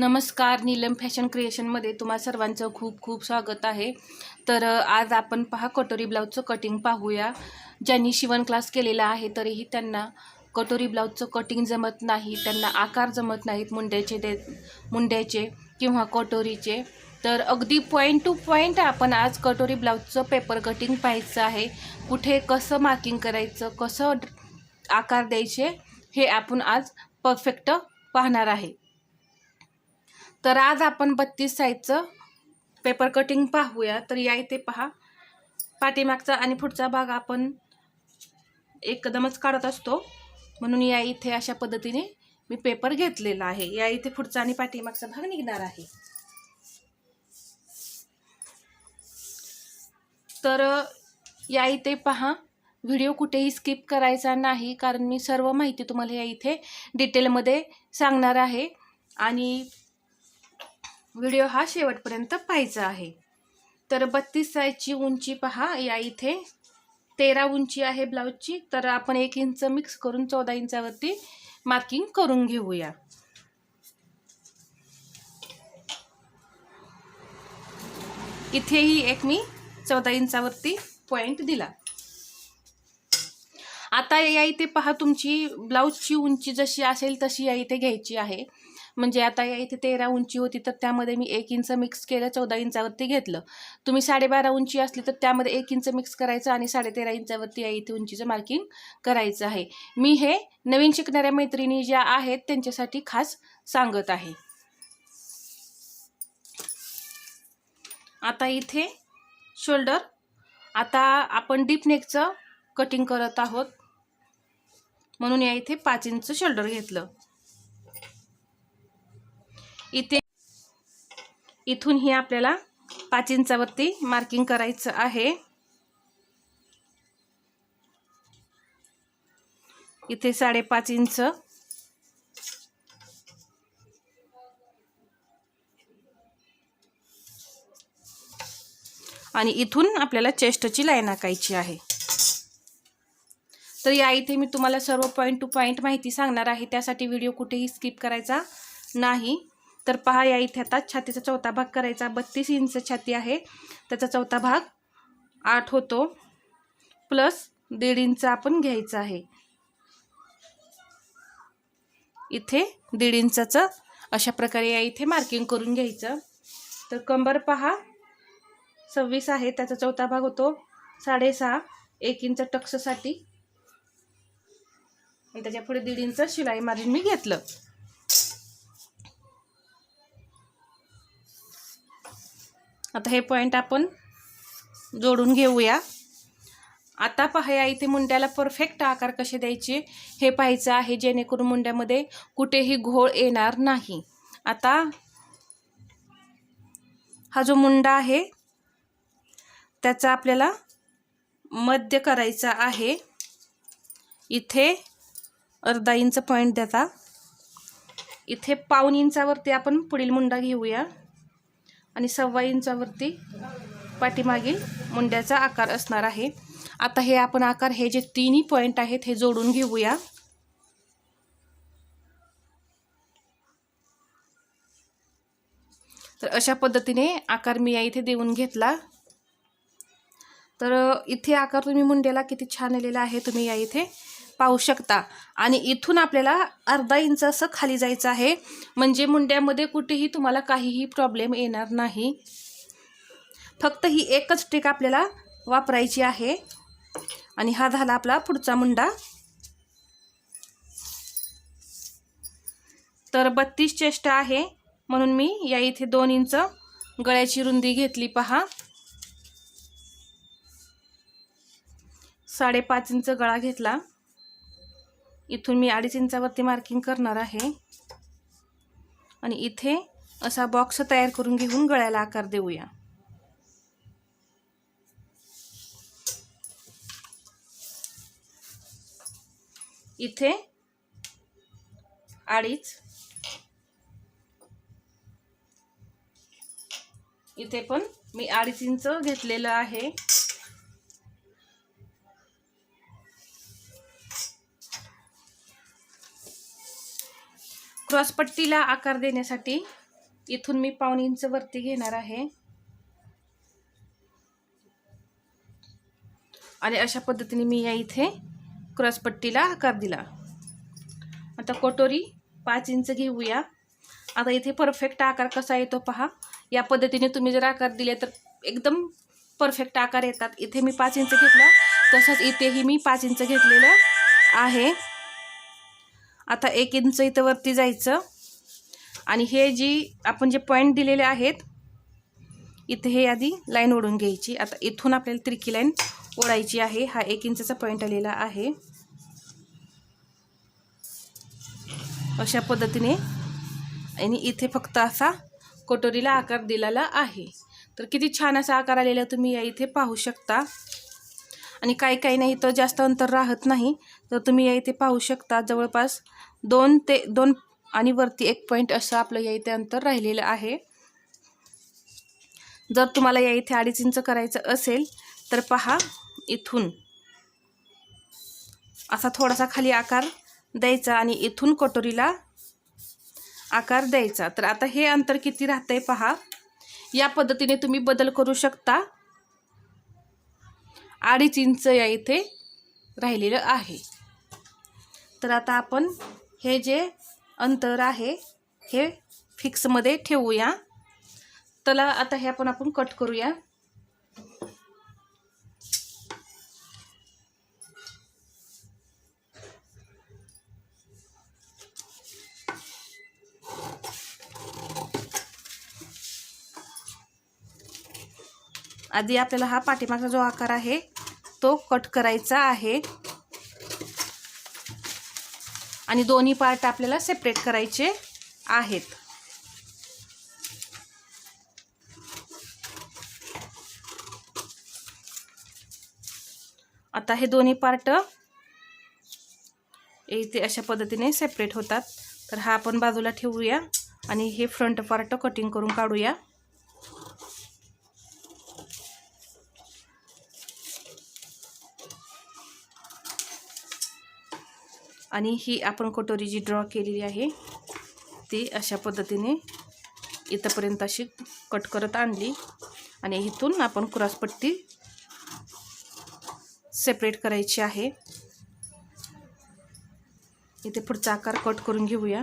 नमस्कार नीलम फॅशन क्रिएशनमध्ये तुम्हा सर्वांचं खूप खूप स्वागत आहे. तर आज आपण पहा कटोरी ब्लाऊजचं कटिंग पाहूया. ज्यांनी शिवण क्लास केलेला आहे तरीही त्यांना कटोरी ब्लाऊजचं कटिंग जमत नाही त्यांना आकार जमत नाहीत मुंड्याचे दे मुंड्याचे किंवा कटोरीचे. तर अगदी पॉईंट टू पॉईंट आपण आज कटोरी ब्लाऊजचं पेपर कटिंग पाहायचं आहे. कुठे कसं मार्किंग करायचं कसं आकार द्यायचे हे आपण आज परफेक्ट पाहणार आहे. तर आज आपण बत्तीस साईजचं पेपर कटिंग पाहूया. तर या इथे पहा. पाठीमागचा आणि पुढचा भाग आपण एकदमच काढत असतो. म्हणून या इथे अशा पद्धतीने मी पेपर घेतलेला आहे. या इथे पुढचा आणि पाठीमागचा भाग निघणार आहे. तर या इथे पहा. व्हिडिओ कुठेही स्किप करायचा नाही कारण मी सर्व माहिती तुम्हाला या इथे डिटेलमध्ये सांगणार आहे. आणि व्हिडिओ हा शेवटपर्यंत पाहायचा आहे. तर बत्तीस साईजची उंची पहा या इथे तेरा उंची आहे ब्लाऊजची. तर आपण एक इंच मिक्स करून चौदा इंचावरती मार्किंग करून घेऊया. इथेही एक मी चौदा इंचावरती पॉईंट दिला. आता या इथे पहा तुमची ब्लाऊजची उंची जशी असेल तशी या इथे घ्यायची आहे. म्हणजे आता या इथे तेरा उंची होती तर त्यामध्ये मी एक इंच मिक्स केलं चौदा इंचावरती घेतलं. तुम्ही साडेबारा उंची असली तर त्यामध्ये एक इंच मिक्स करायचं आणि साडेतेरा इंचावरती या इथे उंचीचं मार्किंग करायचं आहे. मी हे नवीन शिकणाऱ्या मैत्रिणी ज्या आहेत त्यांच्यासाठी खास सांगत आहे. आता इथे शोल्डर आता आपण डीप नेकचं कटिंग करत आहोत. म्हणून या इथे पाच इंच शोल्डर घेतलं. इथे इथून ही आपल्याला पाच इंचावरती मार्किंग करायचं आहे. इथे साडेपाच इंच. आणि इथून आपल्याला चेस्टची लाईन आकायची आहे. तर या इथे मी तुम्हाला सर्व पॉईंट टू पॉईंट माहिती सांगणार आहे. त्यासाठी व्हिडिओ कुठेही स्किप करायचा नाही. तर पहा या इथे आता छातीचा चौथा भाग करायचा. बत्तीस इंच छाती आहे. त्याचा चौथा भाग आठ होतो. प्लस दीड इंच आपण घ्यायचं आहे. इथे दीड इंचाचं अशा प्रकारे या इथे मार्किंग करून घ्यायचं. तर कंबर पहा सव्वीस आहे. त्याचा चौथा भाग होतो. साडेसहा एक इंच टक्ससाठी. आणि त्याच्या पुढे दीड इंच शिलाई मारून मी घेतलं. आता हे पॉईंट आपण जोडून घेऊया. आता पाहया इथे मुंड्याला परफेक्ट आकार कसे द्यायचे हे पाहायचं आहे जेणेकरून मुंड्यामध्ये कुठेही घोळ येणार नाही. आता हा जो मुंडा आहे त्याचा आपल्याला मध्य करायचा आहे. इथे अर्धा इंच पॉईंट द्याचा इथे पाऊन इंचावरती आपण पुढील मुंडा घेऊया. आणि सव्वा इंचावरती पाठीमागील मुंड्याचा आकार असणार आहे. आता हे आपण आकार हे जे तिन्ही पॉईंट आहेत हे जोडून घेऊया. तर अशा पद्धतीने आकार मी या इथे देऊन घेतला. तर इथे आकार तुम्ही मुंड्याला किती छान आलेला आहे तुम्ही या इथे पाहू शकता. आणि इथून आपल्याला अर्धा इंच असं खाली जायचं आहे. म्हणजे मुंड्यामध्ये कुठेही तुम्हाला काहीही प्रॉब्लेम येणार नाही. फक्त ही एकच टेक आपल्याला वापरायची आहे. आणि हा झाला आपला पुढचा मुंडा. तर बत्तीस चेष्टा आहे. म्हणून मी या इथे दोन इंच गळ्याची रुंदी घेतली पहा. साडेपाच इंच गळा घेतला. इथून मी अडीच इंचावरती मार्किंग करणार आहे. आणि इथे असा बॉक्स तयार करून घेऊन गळ्याला आकार देऊया. इथे अडीच. इथे पण मी अडीच इंच घेतलेलं आहे. क्रॉसपट्टीला आकार देण्यासाठी इथून मी पाऊन इंच वरती घेणार आहे. आणि अशा पद्धतीने मी या इथे क्रॉसपट्टीला आकार दिला. आता कटोरी पाच इंच घेऊया. आता इथे परफेक्ट आकार कसा येतो पहा. या पद्धतीने तुम्ही जर आकार दिले तर एकदम परफेक्ट आकार येतात. इथे मी पाच इंच घेतला. तसंच इथेही मी पाच इंच घेतलेलं आहे. आता एक इंच इथं वरती जायचं. आणि हे जी आपण जे पॉईंट दिलेले आहेत इथे हे आधी लाईन ओढून घ्यायची. आता इथून आपल्याला त्रिकी लाईन ओढायची आहे. हा एक इंचचा पॉईंट आलेला आहे. अशा पद्धतीने. आणि इथे फक्त असा कटोरीला आकार दिलेला आहे. तर किती छान असा आकार आलेला तुम्ही या इथे पाहू शकता. आणि काही काही नाही तर जास्त अंतर राहत नाही. तर तुम्ही या इथे पाहू शकता. जवळपास दोन ते दोन आणि वरती एक पॉईंट असं आपलं या इथे अंतर राहिलेलं आहे. जर तुम्हाला या इथे अडीच इंच करायचं असेल तर पहा इथून. असा थोडासा खाली आकार द्यायचा आणि इथून कटोरीला आकार द्यायचा. तर आता हे अंतर किती राहतंय पहा. या पद्धतीने तुम्ही बदल करू शकता. अडीच इंच या इथे राहिलेलं आहे. तर आता आपण हे जे अंतर आहे हे फिक्समध्ये ठेवूया. त्याला आता हे आपण आपण कट करूया. आधी आपल्याला हा पाठीमागचा जो आकार आहे तो कट करायचा आहे. आणि दोन्ही पार्ट आपल्याला सेपरेट करायचे आहेत. आता हे दोन्ही पार्ट इथे अशा पद्धतीने सेपरेट होतात. तर हा आपण बाजूला ठेवूया आणि हे फ्रंट पार्ट कटिंग करून काढूया. आणि ही आपण कटोरी जी ड्रॉ केलेली आहे ती अशा पद्धतीने इथंपर्यंत अशी कट करत आणली. आणि इथून आपण क्रॉसपट्टी सेपरेट करायची आहे. इथे पुढचा आकार कट करून घेऊया.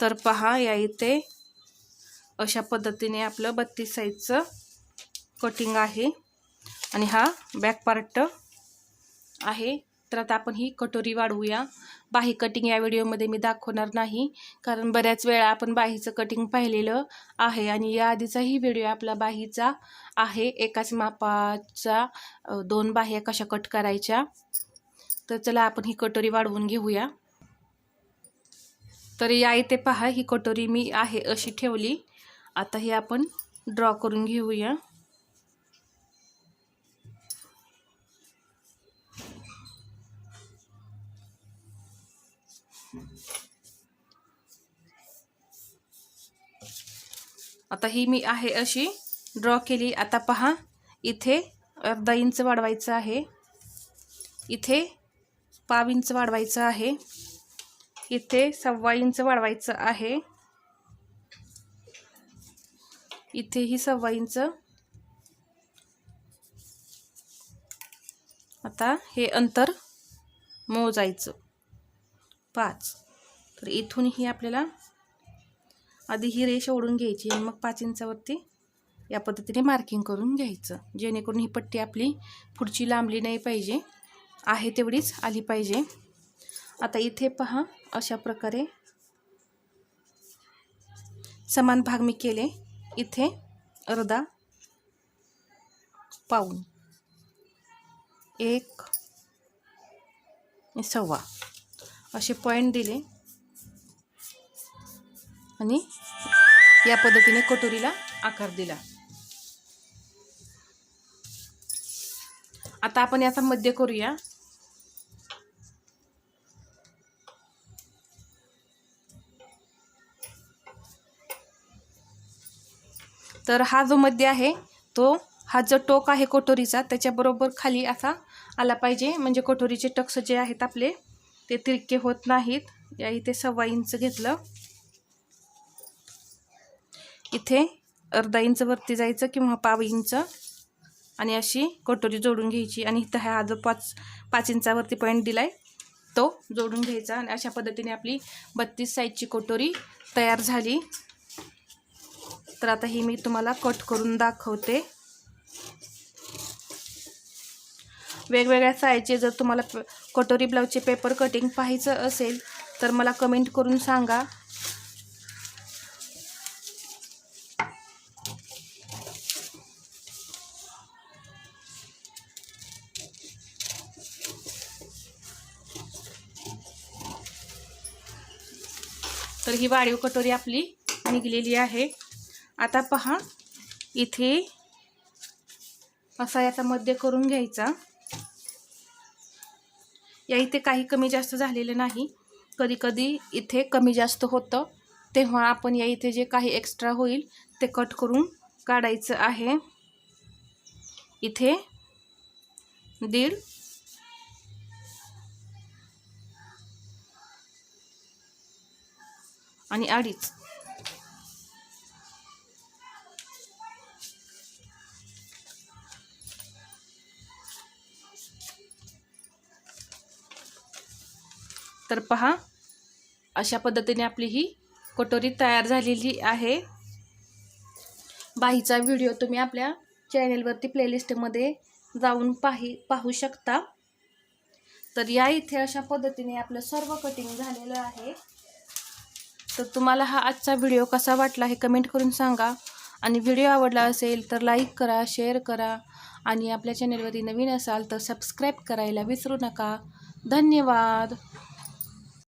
तर पहा या इथे अशा पद्धतीने आपलं बत्तीस साईजचं कटिंग आहे. आणि हा बॅक पार्ट आहे. तर आता आपण ही कटोरी वाढवूया. बाही कटिंग या व्हिडिओमध्ये मी दाखवणार नाही कारण बऱ्याच वेळा आपण बाहीचं कटिंग पाहिलेलं आहे आणि या आधीचाही व्हिडिओ आपला बाहीचा आहे. एकाच मापाचा दोन बाह्या कशा कट करायच्या. तर चला आपण ही कटोरी वाढवून घेऊया. तर या इथे पहा ही कटोरी मी आहे अशी ठेवली. आता हे आपण ड्रॉ करून घेऊया. आता ही मी आहे अशी ड्रॉ केली. आता पहा इथे अर्धा इंच वाढवायचं आहे. इथे पाव इंच वाढवायचं आहे. इथे सव्वा इंच वाढवायचं आहे. इथेही सव्वा इंच. आता हे अंतर मोजायचं. पाच. तर इथूनही आपल्याला आधी ही रेष ओढून घ्यायची आणि मग पाच इंचावरती या पद्धतीने मार्किंग करून घ्यायचं. जेणेकरून ही पट्टी आपली पुढची लांबली नाही पाहिजे. आहे तेवढीच आली पाहिजे. आता इथे पहा अशा प्रकारे समान भाग मी केले. इथे अर्धा पाऊन. एक सव्वा. असे पॉईंट दिले. आणि या पद्धतीने कटोरीला आकार दिला. आता आपण याचा मध्य करूया. तर हा जो मध्य आहे तो हा जो टोक आहे कटोरीचा त्याच्याबरोबर खाली असा आला पाहिजे. म्हणजे कटोरीचे टक्स जे आहेत आपले ते तिरके होत नाहीत. या इथे सव्वा इंच घेतलं. इथे अर्धा इंच वरती जायचं किंवा पाव इंच. आणि अशी कटोरी जोडून घ्यायची. आणि इथं हा जो पाच पाच इंचावरती पॉईंट दिलाय तो जोडून घ्यायचा. आणि अशा पद्धतीने आपली बत्तीस साईजची कटोरी तयार झाली. तर आता ही मी तुम्हाला कट करून दाखवते. वेगवेगळ्या साईजचे जर तुम्हाला प कटोरी ब्लाऊजचे पेपर कटिंग पाहायचं असेल तर मला कमेंट करून सांगा. तर ही वाढीव कटोरी आपली निघलेली आहे. आता पहा इथे असा याचा मध्य करून घ्यायचा. या इथे काही कमी जास्त झालेलं नाही. कधी कधी इथे कमी जास्त होतं. तेव्हा आपण या इथे जे काही एक्स्ट्रा होईल ते कट करून काढायचं आहे. इथे दीड आणि अडीच. तर पहा. अशा पद्धतीने आपली ही कटोरी तयार झालेली आहे. बाहीचा व्हिडिओ तुम्ही आपल्या चॅनेलवरती प्लेलिस्टमध्ये जाऊन पाही पाहू शकता. तर या इथे अशा पद्धतीने आपलं सर्व कटिंग झालेलं आहे. तर तुम्हाला हा आजचा व्हिडिओ कसा वाटला हे कमेंट करून सांगा. आणि व्हिडिओ आवडला असेल तर लाईक करा शेअर करा. आणि आपल्या चॅनेलवरती नवीन असाल तर सबस्क्राईब करायला विसरू नका. धन्यवाद.